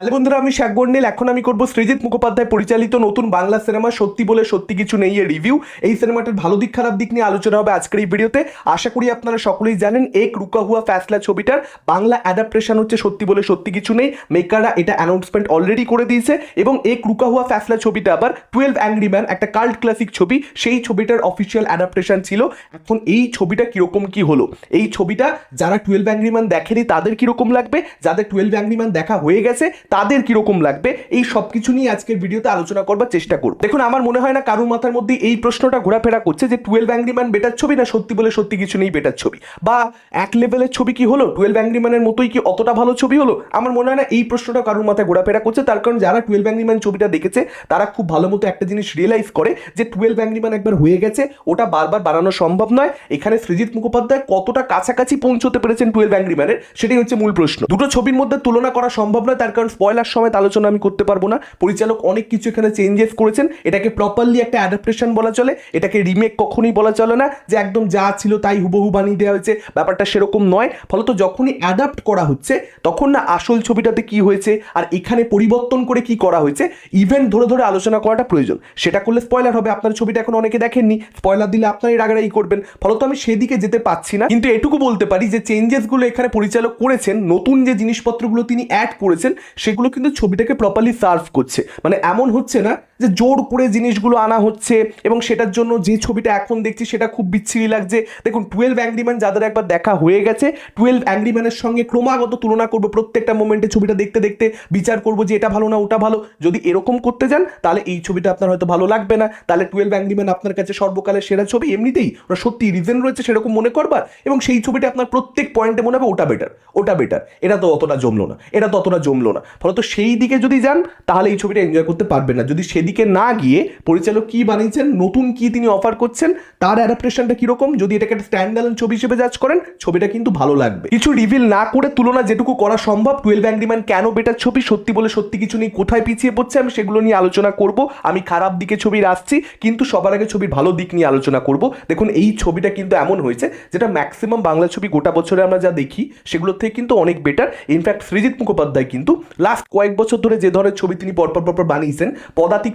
Hello বন্ধুরা, আমি শেখ গন্ডেল এখন আমি করব সৃজিৎ মুখোপাধ্যায় পরিচালিত নতুন বাংলা সিনেমা সত্যি বলে সত্যি কিছু নেই এর রিভিউ এই সিনেমাটার ভালো দিক, খারাপ দিক নিয়ে আলোচনা হবে আজকের এই ভিডিওতে আশা করি আপনারা সকলেই জানেন, এক রুকা হুয়া ফ্যাসলা ছবিটার বাংলা অ্যাডাপ্টেশন হচ্ছে সত্যি বলে সত্যি কিছু নেই। মেকাররা এটা অ্যানাউন্সমেন্ট অলরেডি করে দিয়েছে এবং এক রুকা হুয়া ফ্যাসলা ছবিটা আবার টুয়েলভ অ্যাংরি ম্যান একটা কাল্ট ক্লাসিক ছবি, সেই ছবিটার অফিসিয়াল অ্যাডাপ্টেশন ছিল। এখন এই ছবিটা কীরকম কি হলো? এই ছবিটা যারা টুয়েলভ অ্যাংরি ম্যান দেখেনি, তাদের কীরকম লাগবে? যাদের টুয়েলভ অ্যাংরি ম্যান দেখা হয়ে গেছে তাদের কীরকম লাগবে, এই সব কিছু নিয়ে আজকের ভিডিওতে আলোচনা করবার চেষ্টা করব। দেখুন, আমার মনে হয় না কারোর মাথার মধ্যে এই প্রশ্নটা ঘোরাফেরা করছে যে টুয়েলভ অ্যাংরি ম্যান বেটার ছবি না সত্যি বলে সত্যি কিছু নেই বেটার ছবি? বা এক লেভেলের ছবি কি হলো? টুয়েলভ অ্যাংরি ম্যানের মতোই কি অতটা ভালো ছবি হলো? আমার মনে হয় না এই প্রশ্নটা কারোর মাথায় ঘোরাফেরা করছে। তার কারণ যারা টুয়েলভ অ্যাংরি ম্যান ছবিটা দেখেছে, তারা খুব ভালো মতো একটা জিনিস রিয়েলাইজ করে যে টুয়েলভ অ্যাংরি ম্যান একবার হয়ে গেছে, ওটা বারবার বাড়ানো সম্ভব নয়। এখানে সৃজিৎ মুখোপাধ্যায় কতটা কাছাকাছি পৌঁছতে পেরেছেন টুয়েলভ অ্যাংরি ম্যানের, সেটাই হচ্ছে মূল প্রশ্ন। দুটো ছবির মধ্যে তুলনা করা সম্ভব নয়, তার কারণ স্পয়লার সময় আলোচনা আমি করতে পারব না। পরিচালক অনেক কিছু এখানে চেঞ্জেস করেছেন। এটাকে প্রপারলি একটা অ্যাডাপ্টেশন বলা চলে। এটাকে রিমেক কখনোই বলা চলে না যে একদম যা ছিল তাই হুবহু বানিয়ে দেওয়া হয়েছে। ব্যাপারটা সেরকম নয়। ফলত যখনই অ্যাডাপ্ট করা হচ্ছে, তখন না আসল ছবিটাতে কি হয়েছে আর এখানে পরিবর্তন করে কি করা হয়েছে ইভেন্ট ধরে ধরে আলোচনা করাটা প্রয়োজন। সেটা করলে স্পয়লার হবে। আপনার ছবিটা এখন অনেকে দেখেননি। স্পয়লার দিলে আপনারই রাগারাগি করবেন। ফলত আমি সেদিকে যেতে পাচ্ছি না। কিন্তু এটুকু বলতে পারি যে চেঞ্জেসগুলো এখানে পরিচালক করেছেন, নতুন যে জিনিসপত্রগুলো তিনি অ্যাড করেছেন সেগুলো কিন্তু ছবিটাকে প্রপারলি সার্ভ করছে। মানে এমন হচ্ছে না যে জোর করে জিনিসগুলো আনা হচ্ছে এবং সেটার জন্য যে ছবিটা এখন দেখছি সেটা খুব বিচ্ছিরি লাগছে। দেখুন টুয়েলভ অ্যাংরিম্যান যাদের একবার দেখা হয়ে গেছে টুয়েলভ অ্যাংরিম্যানের সঙ্গে ক্রমাগত তুলনা করব প্রত্যেকটা মোমেন্টে ছবিটা দেখতে দেখতে। বিচার করব যে এটা ভালো না ওটা ভালো। যদি এরকম করতে যান, তাহলে এই ছবিটা আপনার হয়তো ভালো লাগবে না। তাহলে টুয়েলভ অ্যাংরিম্যান আপনার কাছে সর্বকালের সেরা ছবি। এমনিতেই ওটা সত্যি রিজন রয়েছে সেরকম মনে করবার এবং সেই ছবিটা আপনার প্রত্যেক পয়েন্টে মনে হবে ওটা বেটার ওটা বেটার এটা তো অতটা জমলো না, এটা তো অতটা জমলো না। ফলত সেই দিকে যদি যান, তাহলে এই ছবিটা এনজয় করতে পারবেন না। যদি সেদিকে না গিয়ে পরিচালক কি বানিয়েছেন, নতুন কি তিনি অফার করছেন, তার অ্যাডাপ্টেশনটা কীরকম, যদি এটাকে একটা স্ট্যান্ড ছবি হিসেবে জাজ করেন, ছবিটা কিন্তু ভালো লাগবে। কিছু রিভিল না করে তুলনা যেটুকু করা সম্ভব টুয়েলভ অ্যাংরিম্যান কেন বেটার ছবি, সত্যি বলে সত্যি কিছু নেই কোথায় পিছিয়ে পড়ছে, আমি সেগুলো নিয়ে আলোচনা করব। আমি খারাপ দিকে ছবির আসছি কিন্তু সবার আগে ছবির ভালো দিক নিয়ে আলোচনা করব। দেখুন, এই ছবিটা কিন্তু এমন হয়েছে, যেটা ম্যাক্সিমাম বাংলা ছবি গোটা বছরে আমরা যা দেখি, সেগুলোর থেকে কিন্তু অনেক বেটার ইনফ্যাক্ট সৃজিৎ মুখোপাধ্যায় কিন্তু লাস্ট কয়েক বছর ধরে যে ধরনের ছবি তিনি পরপর পরপর বানিয়েছেন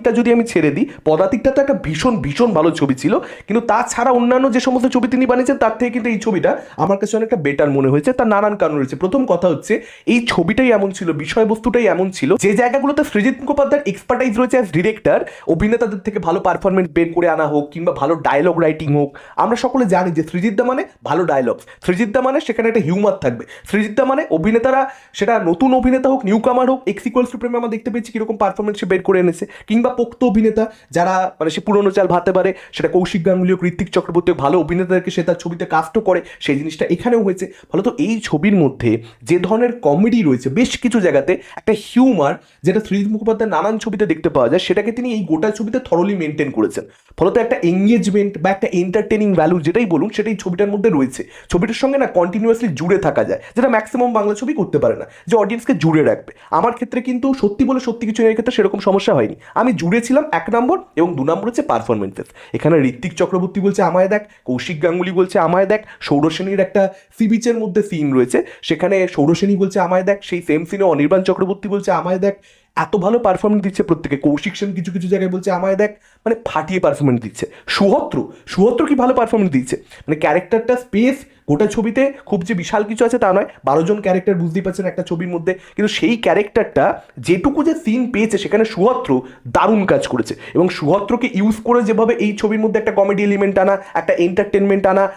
পদাতিকটা যদি আমি ছেড়ে দিই, পদাতিকটা তো একটা ভীষণ ভীষণ ভালো ছবি ছিল। কিন্তু তাছাড়া অন্যান্য যে সমস্ত ছবি তিনি বানিয়েছেন, তার থেকে কিন্তু এই ছবিটা আমার কাছে অনেকটা বেটার মনে হয়েছে। তার নানান কারণ রয়েছে। প্রথম কথা হচ্ছে, এই ছবিটাই এমন ছিল, বিষয়বস্তুটাই এমন ছিল। যে জায়গাগুলোতে সৃজিৎ মুখোপাধ্যায়ের এক্সপার্টাইজ রয়েছে অ্যাজ ডিরেক্টর অভিনেতাদের থেকে ভালো পারফরমেন্স বের করে আনা হোক, কিংবা ভালো ডায়লগ রাইটিং হোক, আমরা সকলে জানি যে সৃজিতদা মানে ভালো ডায়লগ সৃজিতদা মানে সেখানে একটা হিউমার থাকবে। সৃজিতদা মানে অভিনেতারা সেটা নতুন অভিনেতা হোক নিউ কামার হোক এক্স ইকুয়ালস টু প্রেমে আমরা দেখতে পেয়েছি কীরকম পারফরমেন্স সে বের করে এনেছে, কিংবা পোক্ত অভিনেতা যারা মানে সে পুরনো চাল ভাতে পারে, সেটা কৌশিক গাঙ্গুলি হোক ঋত্বিক চক্রবর্তী ভালো অভিনেতাদেরকে সে তার ছবিতে কাস্টও করে, সেই জিনিসটা এখানেও হয়েছে। ফলত এই ছবির মধ্যে যে ধরনের কমেডি রয়েছে, বেশ কিছু জায়গাতে একটা হিউমার যেটা সৃজিৎ মুখোপাধ্যায় নানান ছবিতে দেখতে পাওয়া যায়, সেটাকে তিনি এই গোটা ছবিতে থরলি মেনটেন করেছেন। ফলত একটা এঙ্গেজমেন্ট বা একটা এন্টারটেনিং ভ্যালু যেটাই বলুন সেটাই ছবিটার মধ্যে রয়েছে। ছবিটার সঙ্গে না কন্টিনিউয়াসলি জুড়ে থাকা যায়, যেটা ম্যাক্সিমাম বাংলা ছবি করতে পারে না, যে অডিয়েন্সকে জুড়ে রাখবে। আমার ক্ষেত্রে কিন্তু সত্যি বলে সত্যি কিছু এর ক্ষেত্রে সেরকম সমস্যা হয়নি। আমি জুড়ে ছিলাম এক নম্বর এবং দু নম্বর হচ্ছে পারফরমেন্সেস এখানে ঋত্বিক চক্রবর্তী বলছে, আমায় দেখ। কৌশিক গাঙ্গুলি বলছে, আমায় দেখ। সৌরসেনীর একটা সি বিচের মধ্যে সিন রয়েছে। সেখানে সৌরসেনী বলছে, আমায় দেখ। সেই সেম সিনে অনির্বাণ চক্রবর্তী বলছে, আমায় দেখ। এত ভালো পারফরমেন্স দিচ্ছে প্রত্যেকে। কৌশিক সেন কিছু কিছু জায়গায় বলছে, আমায় দেখ মানে ফাটিয়ে পারফরমেন্স দিচ্ছে। সুহত্র সুহত্র কি ভালো পারফরমেন্স দিচ্ছে? মানে ক্যারেক্টারটা স্পেস গোটা ছবিতে খুব যে বিশাল কিছু আছে তা নয়। বারো জন ক্যারেক্টার বুঝতেই পারছেন একটা ছবির মধ্যে। কিন্তু সেই ক্যারেক্টারটা যেটুকু যে সিন পেয়েছে, সেখানে সুহত্র দারুণ কাজ করেছে। এবং সুহত্রকে ইউজ করে যেভাবে এই ছবির মধ্যে একটা কমেডি এলিমেন্ট আনা, একটা এন্টারটেনমেন্ট আনা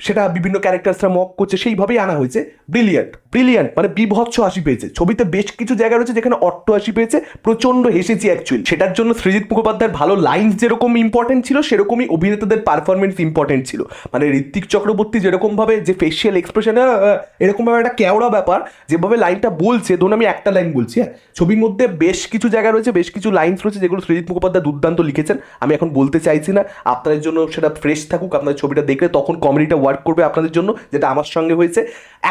সেটা বিভিন্ন ক্যারেক্টার্সরা মক করছে, সেইভাবেই আনা হয়েছে। ব্রিলিয়ান্ট ব্রিলিয়ান্ট মানে বিভৎস হাসি পেয়েছে। ছবিতে বেশ কিছু জায়গা রয়েছে যেখানে অট্ট হাসি পেয়েছে, প্রচণ্ড হেসেছি অ্যাকচুয়ালি সেটার জন্য সৃজিৎ মুখোপাধ্যায়ের ভালো লাইন্স যেরকম ইম্পর্টেন্ট ছিল, সেরকমই অভিনেতাদের পারফরমেন্স ইম্পর্টেন্ট ছিল। মানে ঋত্বিক চক্রবর্তী যেরকমভাবে যে ফেসিয়াল এক্সপ্রেশন এরকমভাবে একটা কেওড়া ব্যাপার, যেভাবে লাইনটা বলছে, ধরুন আমি একটা লাইন বলছি হ্যাঁ। ছবির মধ্যে বেশ কিছু জায়গা রয়েছে, বেশ কিছু লাইন্স রয়েছে যেগুলো সৃজিৎ মুখোপাধ্যায় দুর্দান্ত লিখেছেন। আমি এখন বলতে চাইছি না, আপনাদের জন্য সেটা ফ্রেশ থাকুক আপনার ছবিটা দেখলে তখন কমেডিটা ওয়ার্ক করবে আপনাদের জন্য, যেটা আমার সঙ্গে হয়েছে।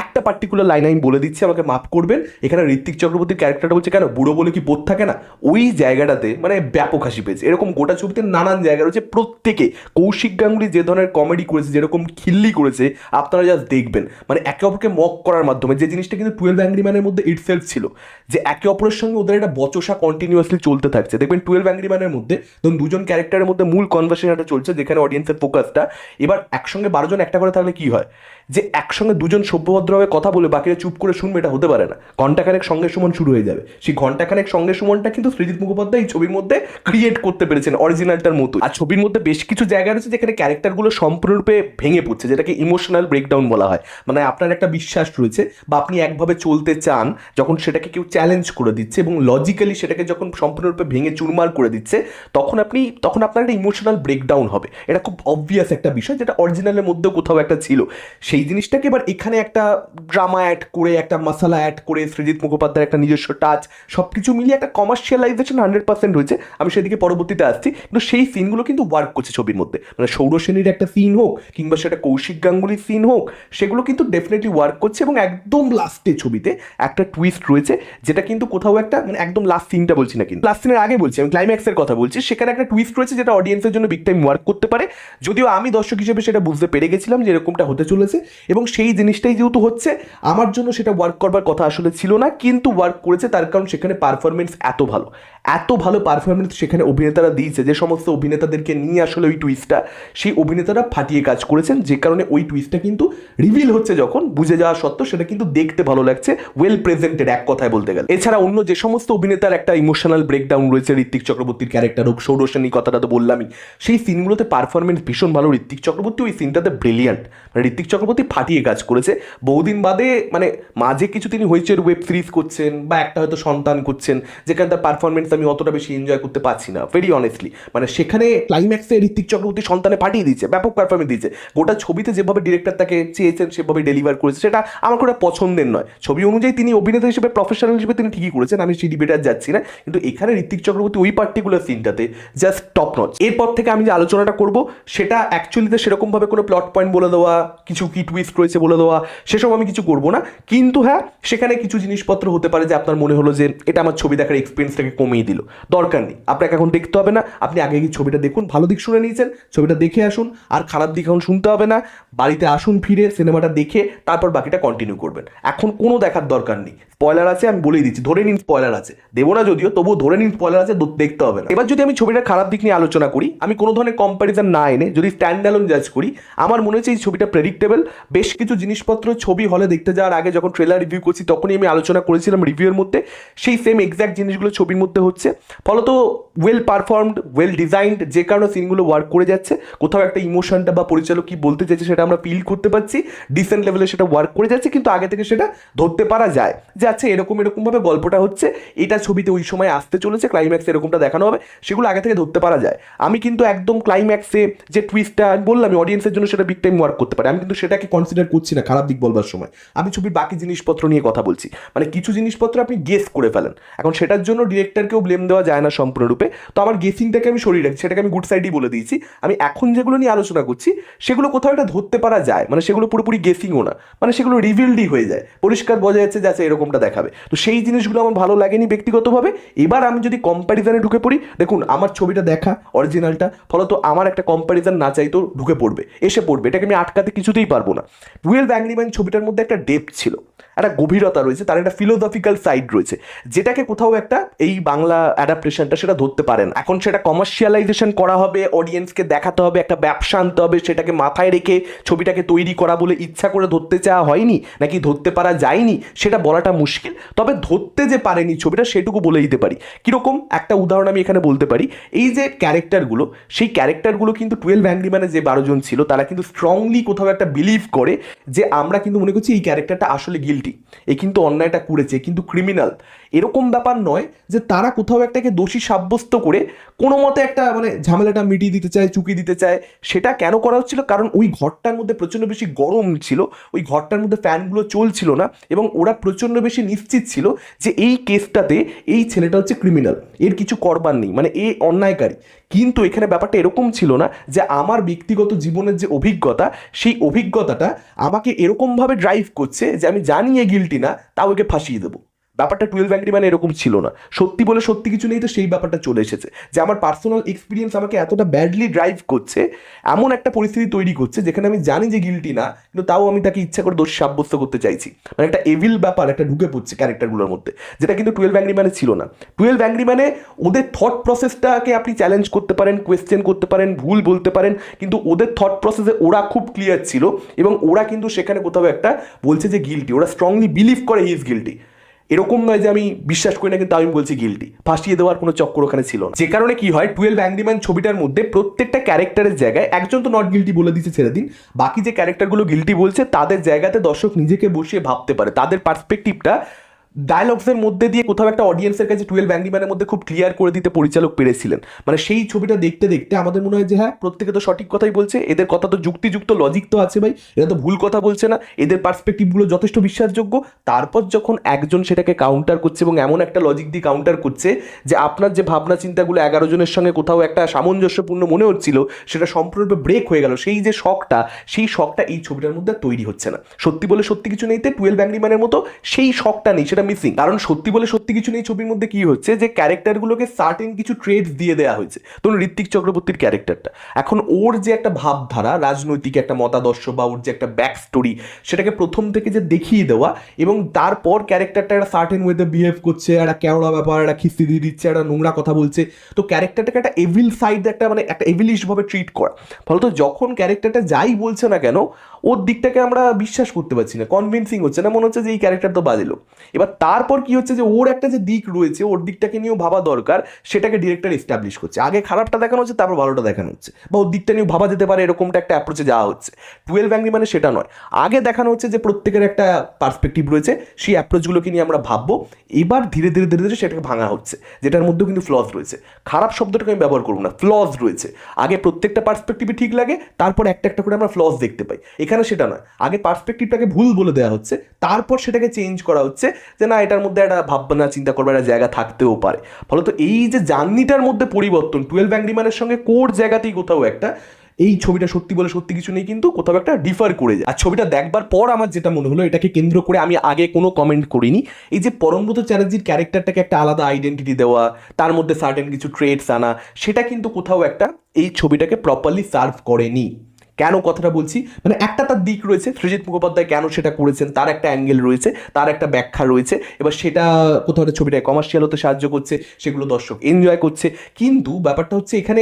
একটা পার্টিকুলার লাইন আমি বলে দিচ্ছি, আমাকে মাফ করবেন। এখানে ঋত্বিক চক্রবর্তীর ক্যারেক্টারটা বলছে, কেন? বুড়ো বলে কি বোধ থাকে না? ওই জায়গাটাতে মানে ব্যাপক হাসি পেয়েছে। এরকম গোটা ছবিতে নানান জায়গা রয়েছে। প্রত্যেকে, কৌশিক গাঙ্গুলি যে ধরনের কমেডি করেছে, যেরকম খিল্লি করেছে, আপনারা জাস্ট দেখবেন। মানে একে অপরকে মক করার মাধ্যমে, যে জিনিসটা কিন্তু টুয়েলভ অ্যাংরি ম্যানের মধ্যে ইটসেলফ ছিল, যে একে অপরের সঙ্গে ওদের একটা বচসা কন্টিনিউয়াসলি চলতে থাকছে। দেখবেন টুয়েলভ অ্যাংরি ম্যানের মধ্যে, ধরুন দুজন ক্যারেক্টারের মধ্যে মূল কনভার্সেশনটা চলছে, যেখানে অডিয়েন্সের ফোকাসটা এবার একসঙ্গে বারোজন একটা করে থাকলে কি হয়? যে একসঙ্গে দুজন সভ্যভদ্রভাবে কথা বলে বাকিরা চুপ করে শুনবে এটা হতে পারে না। ঘন্টাখানেক সঙ্গে সুমন শুরু হয়ে যাবে। সেই ঘন্টাখানেক সঙ্গে সুমনটা কিন্তু সৃজিত মুখোপাধ্যায় এই ছবির মধ্যে ক্রিয়েট করতে পেরেছেন অরিজিনালটার মতো আর ছবির মধ্যে বেশ কিছু জায়গা রয়েছে যেখানে ক্যারেক্টারগুলো সম্পূর্ণরূপে ভেঙে পড়ছে, যেটাকে ইমোশনাল ব্রেকডাউন বলা হয়। মানে আপনার একটা বিশ্বাস রয়েছে বা আপনি একভাবে চলতে চান, যখন সেটাকে কেউ চ্যালেঞ্জ করে দিচ্ছে এবং লজিক্যালি সেটাকে যখন সম্পূর্ণরূপে ভেঙে চুরমার করে দিচ্ছে, তখন আপনি, তখন আপনার একটা ইমোশনাল ব্রেকডাউন হবে। এটা খুব অবভিয়াস একটা বিষয়, যেটা অরিজিনালের মধ্যেও কোথাও একটা ছিল। সেই জিনিসটাকে এবার এখানে একটা ড্রামা অ্যাড করে, একটা মশালা অ্যাড করে সৃজিত মুখোপাধ্যায়ের একটা নিজস্ব টাচ সব কিছু মিলিয়ে একটা কমার্শিয়ালাইজেশন হান্ড্রেড পার্সেন্ট হয়েছে। আমি সেদিকে পরবর্তীতে আসছি, কিন্তু সেই সিনগুলো কিন্তু ওয়ার্ক করছে ছবির মধ্যে। মানে সৌরসেনীর একটা সিন হোক, কিংবা সেটা কৌশিক গাঙ্গুলির সিন হোক, সেগুলো কিন্তু ডেফিনেটলি ওয়ার্ক করছে এবং একদম লাস্টে ছবিতে একটা টুইস্ট রয়েছে, যেটা কিন্তু কোথাও একটা মানে একদম লাস্ট সিনটা বলছি না কিন্তু। লাস্ট সিনের আগে বলছি, আমি ক্লাইম্যাক্সের কথা বলছি, সেখানে একটা টুইস্ট রয়েছে যেটা অডিয়েন্সের জন্য বিগ টাইম ওয়ার্ক করতে পারে। যদিও আমি দর্শক হিসেবে সেটা বুঝতে পেরে গেছিলাম যে এরকমটা হতে চলেছে এবং সেই জিনিসটাই যেহেতু হচ্ছে, আমার জন্য সেটা ওয়ার্ক করবার কথা আসলে ছিল না, কিন্তু ওয়ার্ক করেছে তার কারণ সেখানে পারফরমেন্স এত ভালো। এত ভালো পারফরমেন্স সেখানে অভিনেতারা দিয়েছে, যে সমস্ত অভিনেতাদেরকে নিয়ে আসলে ওই টুইস্টটা সেই অভিনেতারা ফাটিয়ে কাজ করেছেন, যে কারণে ওই টুইস্টটা কিন্তু রিভিল হচ্ছে যখন, বুঝে যাওয়া সত্ত্বেও সেটা কিন্তু দেখতে ভালো লাগছে ওয়েল প্রেজেন্টেড এক কথায় বলতে গেলে। এছাড়া অন্য যে সমস্ত অভিনেতার একটা ইমোশনাল ব্রেকডাউন রয়েছে ঋত্বিক চক্রবর্তীর ক্যারেক্টার হোক, সৌরসেনী কথাটা তো বললামই, সেই সিনগুলোতে পারফরমেন্স ভীষণ ভালো, ঋত্বিক চক্রবর্তী ওই সিনটাতে ব্রিলিয়ান্ট মানে ঋত্বিক চক্রবর্তী ফাটিয়ে কাজ করেছে। বহুদিন বাদে মানে মাঝে কিছু তিনি হয়েছে ওয়েব সিরিজ করছেন বা একটা হয়তো সন্তান করছেন যেখানে তার পারফরমেন্স আমি অতটা বেশি এনজয় করতে পারছি না ভেরি অনেস্টলি মানে সেখানে ক্লাইম্যাক্সে ঋত্বিক চক্রবর্তী সন্তানে পাঠিয়ে দিয়েছে, ব্যাপক পারফরমেন্স দিয়েছে। গোটা ছবিতে যেভাবে ডিরেক্টর তাকে চেয়েছেন, সেভাবে ডেলিভার করেছে, সেটা আমার কোনো পছন্দের নয়। ছবি অনুযায়ী তিনি অভিনেতা হিসেবে প্রফেশনাল হিসেবে তিনি ঠিকই করেছেন, আমি সেই ডিবেটার যাচ্ছি না। কিন্তু এখানে ঋত্বিক চক্রবর্তী ওই পার্টিকুলার সিনটাতে জাস্ট টপ নচ এরপর থেকে আমি যে আলোচনাটা করব, সেটা অ্যাকচুয়ালিতে সেরকমভাবে কোনো প্লট পয়েন্ট বলে দেওয়া, কিছু কি টুইস্ট রয়েছে বলে দেওয়া, সেসব আমি কিছু করব না। কিন্তু হ্যাঁ সেখানে কিছু জিনিসপত্র হতে পারে যে আপনার মনে হলো যে এটা আমার ছবি দেখার এক্সপিরিয়েন্সটাকে কমিয়ে দিল। দরকার নেই, আপনাকে এখন দেখতে হবে না, আপনি আগে গিয়ে ছবিটা দেখুন, ভালো দিক শুনে নিয়েছেন, ছবিটা দেখে আসুন, আর খারাপ দিক এখন শুনতে হবে না, বাড়িতে আসুন ফিরে, সিনেমাটা দেখে, তারপর বাকিটা কন্টিনিউ করবেন। এখন কোনো দেখার দরকার নেই। স্পয়লার আছে, আমি বলেই দিচ্ছি, ধরে নিন স্পয়লার আছে। দেবো না যদিও, তবুও ধরে নিন স্পয়লার আছে দেখতে হবে না। এবার যদি আমি ছবিটার খারাপ দিক নিয়ে আলোচনা করি, আমি কোনো ধরনের কম্প্যারিজন না এনে যদি স্ট্যান্ড অ্যালোন জাজ করি, আমার মনে হচ্ছে এই ছবিটা প্রেডিক্টেবল বেশ কিছু জিনিসপত্র ছবি হলে দেখতে যাওয়ার আগে যখন ট্রেলার রিভিউ করছি, তখনই আমি আলোচনা করেছিলাম রিভিউয়ের মধ্যে। সেই সেম এক্স্যাক্ট জিনিসগুলো ছবির মধ্যে হচ্ছে। ফলত ওয়েল পারফর্মড ওয়েল ডিজাইনড যে কারণে সিনগুলো ওয়ার্ক করে যাচ্ছে, কোথাও একটা ইমোশনটা বা পরিচালক কি বলতে চাইছে সেটা আমরা ফিল করতে পারছি ডিসেন্ট লেভেলে সেটা ওয়ার্ক করে যাচ্ছে, কিন্তু আগে থেকে সেটা ধরতে পারা যায়। যে আচ্ছা এরকম এরকমভাবে গল্পটা হচ্ছে, এটা ছবিতে ওই সময় আসতে চলেছে ক্লাইম্যাক্স এরকমটা দেখানো হবে, সেগুলো আগে থেকে ধরতে পারা যায়। আমি কিন্তু একদম ক্লাইম্যাক্সে যে টুইস্টটা বললাম অডিয়েন্সের জন্য সেটা বিগ টাইম ওয়ার্ক করতে পারে। আমি কিন্তু সেটাকে কনসিডার করছি না খারাপ দিক বলবার সময়। আমি ছবির বাকি জিনিসপত্র নিয়ে কথা বলছি। মানে কিছু জিনিসপত্র আপনি গেস করে ফেলেন। এখন সেটার জন্য ডিরেক্টরকেও ব্লেম দেওয়া যায় না সম্পূর্ণরূপে। তো আমার গেসিংটাকে আমি সরিয়ে রাখছি, সেটাকে আমি গুড সাইডই বলে দিয়েছি। আমি এখন যেগুলো নিয়ে আলোচনা করছি, সেগুলো কোথাও একটা ধরতে পারা যায়। মানে সেগুলো পুরোপুরি গেসিংও না। মানে সেগুলো রিভিলডই হয়ে যায়। পরিষ্কার বোঝা যাচ্ছে যে আচ্ছা এরকমটা দেখাবে। তো সেই জিনিসগুলো আমার ভালো লাগেনি ব্যক্তিগতভাবে। এবার আমি যদি কম্প্যারিজনে ঢুকে পড়ি, দেখুন, আমার ছবিটা দেখা অরিজিনালটা ফলত আমার একটা কম্প্যারিজন না চাইতেও ঢুকে পড়বে, এসে পড়বে। এটাকে আমি আটকাতে কিছুতেই পারব না। টুয়েলভ অ্যাংরি ম্যান ছবিটার মধ্যে একটা ডেপ ছিল। একটা গভীরতা রয়েছে, তার একটা ফিলোসফিক্যাল সাইড রয়েছে, যেটাকে কোথাও একটা এই বাংলা অ্যাডাপ্টেশনটা সেটা ধরতে পারেন এখন সেটা কমার্শিয়ালাইজেশন করা হবে অডিয়েন্সকে দেখাতে হবে, একটা ব্যবসা আনতে হবে, সেটাকে মাথায় রেখে ছবিটাকে তৈরি করা বলে ইচ্ছা করে ধরতে চাওয়া হয়নি, নাকি ধরতে পারা যায়নি, সেটা বলাটা মুশকিল। তবে ধরতে যে পারেনি ছবিটা, সেটুকু বলে দিতে পারি। কীরকম? একটা উদাহরণ আমি এখানে বলতে পারি। এই যে ক্যারেক্টারগুলো সেই ক্যারেক্টারগুলো কিন্তু টুয়েলভ অ্যাংরি মানে যে বারো জন ছিল, তারা কিন্তু স্ট্রংলি কোথাও একটা বিলিভ করে যে আমরা কিন্তু মনে করছি এই ক্যারেক্টারটা আসলে গিলটি এ কিন্তু অন্যায়টা করেছে, কিন্তু ক্রিমিনাল এরকম ব্যাপার নয় যে তারা কোথাও একটাকে দোষী সাব্যস্ত করে কোনো মতে একটা মানে ঝামেলাটা মিটিয়ে দিতে চায় চুকি দিতে চায়, সেটা কেন করা হচ্ছিল? কারণ ওই ঘরটার মধ্যে প্রচণ্ড বেশি গরম ছিল, ওই ঘরটার মধ্যে ফ্যানগুলো চলছিল না এবং ওরা প্রচণ্ড বেশি নিশ্চিত ছিল যে এই কেসটাতে এই ছেলেটা হচ্ছে ক্রিমিনাল এর কিছু করবার নেই মানে এ অন্যায়কারী। কিন্তু এখানে ব্যাপারটা এরকম ছিল না যে আমার ব্যক্তিগত জীবনের যে অভিজ্ঞতা, সেই অভিজ্ঞতাটা আমাকে এরকমভাবে ড্রাইভ করছে যে আমি জানি এ গিলটি না তাও ওকে ফাঁসিয়ে দেবো। ব্যাপারটা টুয়েলভ অ্যাংরি মানে এরকম ছিল না। সত্যি বলে সত্যি কিছু নেই তো সেই ব্যাপারটা চলে এসেছে। যে আমার পার্সোনাল এক্সপিরিয়েন্স আমাকে এতটা ব্যাডলি ড্রাইভ করছে, এমন একটা পরিস্থিতি তৈরি করছে যেখানে আমি জানি যে গিলটি না, কিন্তু তাও আমি তাকে ইচ্ছা করে দোষ সাব্যস্ত করতে চাইছি। মানে একটা এভিল ব্যাপার, একটা ঢুকে পড়ছে ক্যারেক্টারগুলোর মধ্যে, যেটা কিন্তু টুয়েলভ অ্যাংরি মানে ছিল না। টুয়েলভ অ্যাংরি মানে ওদের থট প্রসেসটাকে আপনি চ্যালেঞ্জ করতে পারেন কোয়েশ্চেন করতে পারেন, ভুল বলতে পারেন, কিন্তু ওদের থট প্রসেসে ওরা খুব ক্লিয়ার ছিল এবং ওরা কিন্তু সেখানে কোথাও একটা বলছে যে গিলটি ওরা স্ট্রংলি বিলিভ করে হি ইজ গিলটি এরকম নয় যে আমি বিশ্বাস করি না, কিন্তু আমি বলছি গিলটি ফাঁসিয়ে দেওয়ার কোনো চক্কর ওখানে ছিল যে কারণে কি হয় টুয়েলভ অ্যাংরিম্যান ছবিটার মধ্যে প্রত্যেকটা ক্যারেক্টারের জায়গায় একজন তো নট গিলটি বলে দিচ্ছে ছেড়ে দিন, বাকি যে ক্যারেক্টারগুলো গিলটি বলছে, তাদের জায়গাতে দর্শক নিজেকে বসিয়ে ভাবতে পারে। তাদের পার্সপেক্টিভটা ডায়লগসের মধ্যে দিয়ে কোথাও একটা অডিয়েন্সের কাছে টুয়েলভ অ্যাংরিম্যানের মধ্যে খুব ক্লিয়ার করে দিতে পরিচালক পেরেছিলেন। মানে সেই ছবিটা দেখতে দেখতে আমাদের মনে হয় যে হ্যাঁ প্রত্যেকে তো সঠিক কথাই বলছে, এদের কথা তো যুক্তিযুক্ত লজিক তো আছে ভাই, এরা তো ভুল কথা বলছে না, এদের পার্সপেক্টিভগুলো যথেষ্ট বিশ্বাসযোগ্য। তারপর যখন একজন সেটাকে কাউন্টার করছে এবং এমন একটা লজিক দিয়ে কাউন্টার করছে যে আপনার যে ভাবনা চিন্তাগুলো এগারো জনের সঙ্গে কোথাও একটা সামঞ্জস্যপূর্ণ মনে হচ্ছিল, সেটা সম্পূর্ণরূপে ব্রেক হয়ে গেল। সেই যে শখটা, সেই শখটা এই ছবিটার মধ্যে তৈরি হচ্ছে না। সত্যি বলে সত্যি কিছু নেই টুয়েলভ অ্যাংরিম্যানের মতো সেই শখটা নেই, সেটা মিসিং কারণ সত্যি বলে সত্যি কিছু নেই ছবির মধ্যে কি হচ্ছে যে ক্যারেক্টারগুলোকে সার্টেন কিছু ট্রেড দিয়ে দেওয়া হয়েছে। ধরুন ঋত্বিক চক্রবর্তীর ক্যারেক্টারটা এখন ওর যে একটা ভাবধারা, রাজনৈতিক একটা মতাদর্শ বা ওর যে একটা ব্যাক স্টোরি সেটাকে প্রথম থেকে যে দেখিয়ে দেওয়া এবং তারপর ক্যারেক্টারটা একটা সার্টেন ওয়েতে বিহেভ করছে, একটা কেওড়া ব্যাপার, একটা খিস্তি দিয়ে দিচ্ছে, একটা নোংরা কথা বলছে। তো ক্যারেক্টারটাকে একটা এভিল সাইড একটা মানে একটা এভিলিশ ভাবে ট্রিট করা। ফলত যখন ক্যারেক্টারটা যাই বলছে না কেন ওর দিকটাকে আমরা বিশ্বাস করতে পারছি না কনভিন্সিং হচ্ছে না, মনে হচ্ছে যে এই ক্যারেক্টার তো বাজলো এবার তারপর কি হচ্ছে যে ওর একটা যে দিক রয়েছে, ওর দিকটাকে নিয়েও ভাবা দরকার, সেটাকে ডিরেক্টর এস্টাবলিশ করছে। আগে খারাপটা দেখানো হচ্ছে, তারপর ভালোটা দেখানো হচ্ছে। বা ওর দিকটা নিয়েও ভাবা যেতে পারে, এরকমটা একটা অ্যাপ্রোচে যাওয়া হচ্ছে। টুয়েলভ অ্যাংরি মানে সেটা নয়। আগে দেখানো হচ্ছে যে প্রত্যেকের একটা পার্সপেক্টিভ রয়েছে, সেই অ্যাপ্রোচগুলোকে নিয়ে আমরা ভাববো। এবার ধীরে ধীরে ধীরে ধীরে সেটাকে ভাঙা হচ্ছে, যেটার মধ্যেও কিন্তু ফ্লজ রয়েছে। খারাপ শব্দটাকে আমি ব্যবহার করব না ফ্লজ রয়েছে। আগে প্রত্যেকটা পার্সপেক্টিভে ঠিক লাগে, তারপর একটা একটা করে আমরা ফ্লজ দেখতে পাই। এখানে সেটা নয়? আগে পার্সপেক্টিভটাকে ভুল বলে দেওয়া হচ্ছে, তারপর সেটাকে চেঞ্জ করা হচ্ছে যে না, এটার মধ্যে একটা ভাবনা, চিন্তা করবার একটা জায়গা থাকতেও পারে। ফলত এই যে জার্নিটার মধ্যে পরিবর্তন টুয়েলভ অ্যাংরিম্যানের সঙ্গে কোর জায়গাতেই কোথাও একটা, এই ছবিটা সত্যি বলে সত্যি কিছু নেই কিন্তু কোথাও একটা ডিফার করে যায়। আর ছবিটা দেখবার পর আমার যেটা মনে হলো, এটাকে কেন্দ্র করে আমি আগে কোনো কমেন্ট করিনি। এই যে পরমব্রত চ্যাটার্জির ক্যারেক্টারটাকে একটা আলাদা আইডেন্টিটি দেওয়া, তার মধ্যে সার্টেন কিছু ট্রেডস আনা, সেটা কিন্তু কোথাও একটা এই ছবিটাকে প্রপারলি সার্ভ করেনি। কেন কথাটা বলছি? মানে একটা তার দিক রয়েছে, সৃজিৎ মুখোপাধ্যায় কেন সেটা করেছেন, তার একটা অ্যাঙ্গেল রয়েছে, তার একটা ব্যাখ্যা রয়েছে, এবার সেটা কোথাও একটা ছবিটায় কমার্শিয়াল হতে সাহায্য করছে, সেগুলো দর্শক এনজয় করছে। কিন্তু ব্যাপারটা হচ্ছে এখানে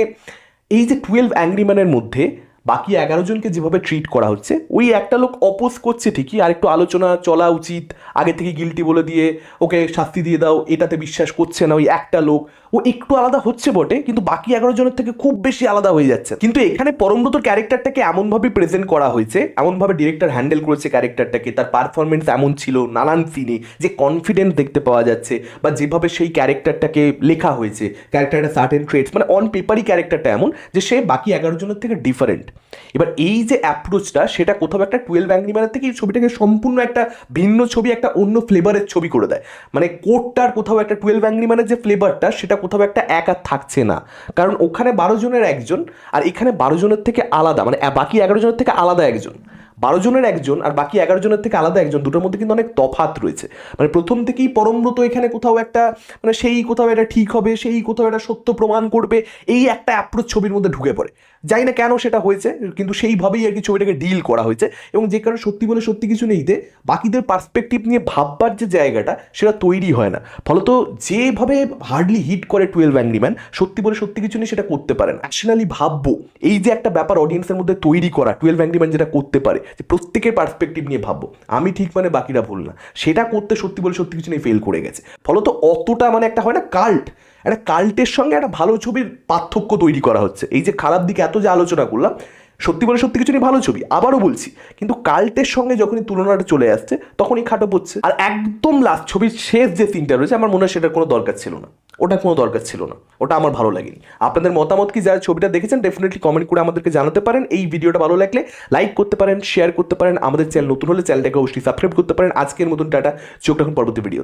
এই যে টুয়েলভ অ্যাংরি ম্যানের মধ্যে বাকি এগারো জনকে যেভাবে ট্রিট করা হচ্ছে, ওই একটা লোক অপোজ করছে ঠিকই, আর একটু আলোচনা চলা উচিত, আগে থেকে গিলটি বলে দিয়ে, ওকে শাস্তি দিয়ে দাও, এটাতে বিশ্বাস করছে না ওই একটা লোক ও একটু আলাদা হচ্ছে বটে, কিন্তু বাকি এগারো জনের থেকে খুব বেশি আলাদা হয়ে যাচ্ছে। কিন্তু এখানে পরমব্রতর ক্যারেক্টারটাকে এমনভাবে প্রেজেন্ট করা হয়েছে, এমনভাবে ডিরেক্টর হ্যান্ডেল করেছে ক্যারেক্টারটাকে, তার পারফরমেন্স এমন ছিল, নানান সিনে যে কনফিডেন্স দেখতে পাওয়া যাচ্ছে, বা যেভাবে সেই ক্যারেক্টারটাকে লেখা হয়েছে ক্যারেক্টারটা সার্টেন ট্রেটস মানে অন পেপারই ক্যারেক্টারটা এমন, যে সে বাকি এগারো জনের থেকে ডিফারেন্ট এবার এই যে অ্যাপ্রোচটা সেটা কোথাও একটা টুয়েলভ অ্যাংরি ম্যানের থেকে এই ছবিটাকে সম্পূর্ণ একটা ভিন্ন ছবি, একটা অন্য ফ্লেভারের ছবি করে দেয়। মানে কোটটার কোথাও একটা টুয়েলভ অ্যাংরি ম্যানের যে ফ্লেভারটা সেটা কোথাও একটা এক আর থাকছে না। কারণ ওখানে বারো জনের একজন আর এখানে বারো জনের থেকে আলাদা মানে বাকি এগারো জনের থেকে আলাদা একজন। বারো জনের একজন আর বাকি এগারো জনের থেকে আলাদা একজন, দুটোর মধ্যে কিন্তু অনেক তফাত রয়েছে। মানে প্রথম থেকেই পরমব্রত এখানে কোথাও একটা মানে সেই কোথাও এটা ঠিক হবে, সেই কোথাও এটা সত্য প্রমাণ করবে, এই একটা অ্যাপ্রোচ ছবির মধ্যে ঢুকে পড়ে। জানি না কেন সেটা হয়েছে, কিন্তু সেইভাবেই আর কি ছবিটাকে ডিল করা হয়েছে এবং যে কারণে সত্যি বলে সত্যি কিছু নেই নেইতে বাকিদের পার্সপেক্টিভ নিয়ে ভাববার যে জায়গাটা সেটা তৈরি হয় না। ফলত যেভাবে হার্ডলি হিট করে টুয়েলভ অ্যাংরি ম্যান সত্যি বলে সত্যি কিছু নেই সেটা করতে পারেন ন্যাশনালি ভাববো, এই যে একটা ব্যাপার অডিয়েন্সের মধ্যে তৈরি করা টুয়েলভ অ্যাংরি ম্যান যেটা করতে পারে, যে প্রত্যেকের পার্সপেক্টিভ নিয়ে ভাববো, আমি ঠিক মানে বাকিরা ভুল না। সেটা করতে সত্যি বলে সত্যি কিছু নেই ফেল করে গেছে। ফলত অতটা মানে একটা হয় না কাল্ট একটা কাল্টের সঙ্গে একটা ভালো ছবির পার্থক্য তৈরি করা হচ্ছে। এই যে খারাপ দিকে এত যে আলোচনা করলাম, সত্যি বলে সত্যি কিছু নিয়ে ভালো ছবি। আবারও বলছি, কিন্তু কাল্টের সঙ্গে যখনই তুলনাটা চলে আসছে, তখনই খাটো পড়ছে। আর একদম লাস্ট ছবির শেষ যে সিনটা রয়েছে, আমার মনে হয় সেটার কোনো দরকার ছিল না। ওটা কোনো দরকার ছিল না। ওটা আমার ভালো লাগেনি। আপনাদের মতামত কি? যারা ছবিটা দেখেছেন ডেফিনেটলি কমেন্ট করে আমাদেরকে জানাতে পারেন। এই ভিডিওটা ভালো লাগলে লাইক করতে পারেন শেয়ার করতে পারেন। আমাদের চ্যানেল নতুন হলে চ্যানেলটাকে অবশ্যই সাবস্ক্রাইব করতে পারেন। আজকের মতন টাটা। চোখ রাখুন পরবর্তী ভিডিও